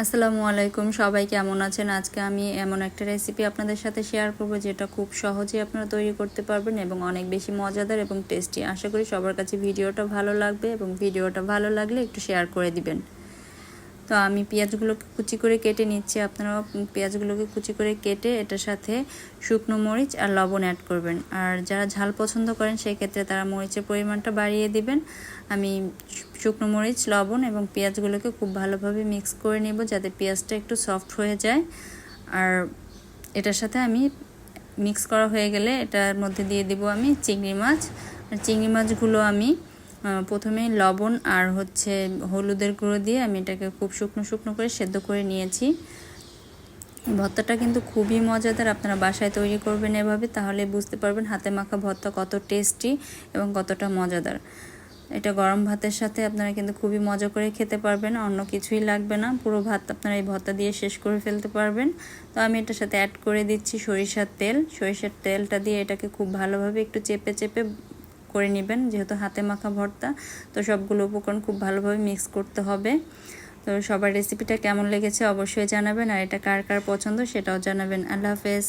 আসসালামু আলাইকুম, সবাই কেমন আছেন? আজকে আমি এমন একটা রেসিপি আপনাদের সাথে শেয়ার করব যেটা খুব সহজেই আপনারা তৈরি করতে পারবেন এবং অনেক বেশি মজাদার এবং টেস্টি আশা করি সবার কাছে ভিডিওটা ভালো লাগবে এবং ভিডিওটা ভালো লাগলে একটু শেয়ার করে দিবেন। তো আমি পেঁয়াজগুলোকে কুচি করে কেটে নিচ্ছি। আপনারা পেঁয়াজগুলোকে কুচি করে কেটে এটার সাথে শুকনো মরিচ আর লবণ অ্যাড করবেন। আর যারা ঝাল পছন্দ করেন সেই ক্ষেত্রে তারা মরিচের পরিমাণটা বাড়িয়ে দিবেন। আমি শুকনো মরিচ, লবণ এবং পেঁয়াজগুলোকে খুব ভালোভাবে মিক্স করে নেব যাতে পেঁয়াজটা একটু সফট হয়ে যায়। আর এটার সাথে আমি মিক্স করা হয়ে গেলে এটার মধ্যে দিয়ে দিব আমি চিংড়ি মাছ। আর চিংড়ি মাছগুলো আমি প্রথমে লবণ আর হচ্ছে হলুদের গুঁড়ো দিয়ে আমি এটাকে খুব শুকনো শুকনো করে সেদ্ধ করে নিয়েছি। ভর্তাটা কিন্তু খুবই মজাদার, আপনারা বাসায় তৈরি করবেন এভাবে, তাহলে বুঝতে পারবেন হাতে মাখা ভর্তা কত টেস্টি এবং কতটা মজাদার। এটা গরম ভাতের সাথে আপনারা কিন্তু খুবই মজা করে খেতে পারবেন, অন্য কিছুই লাগবে না। পুরো ভাত আপনারা এই ভর্তা দিয়ে শেষ করে ফেলতে পারবেন। তো আমি এটার সাথে অ্যাড করে দিচ্ছি সরিষার তেল। সরিষার তেলটা দিয়ে এটাকে খুব ভালোভাবে একটু চেপে চেপে করে নেবেন, যেহেতু হাতে মাখা ভর্তা। তো সবগুলো উপকরণ খুব ভালোভাবে মিক্স করতে হবে। তো সবার রেসিপিটা কেমন লেগেছে অবশ্যই জানাবেন, আর এটা কার কার পছন্দ সেটাও জানাবেন। আল্লাহ হাফেজ।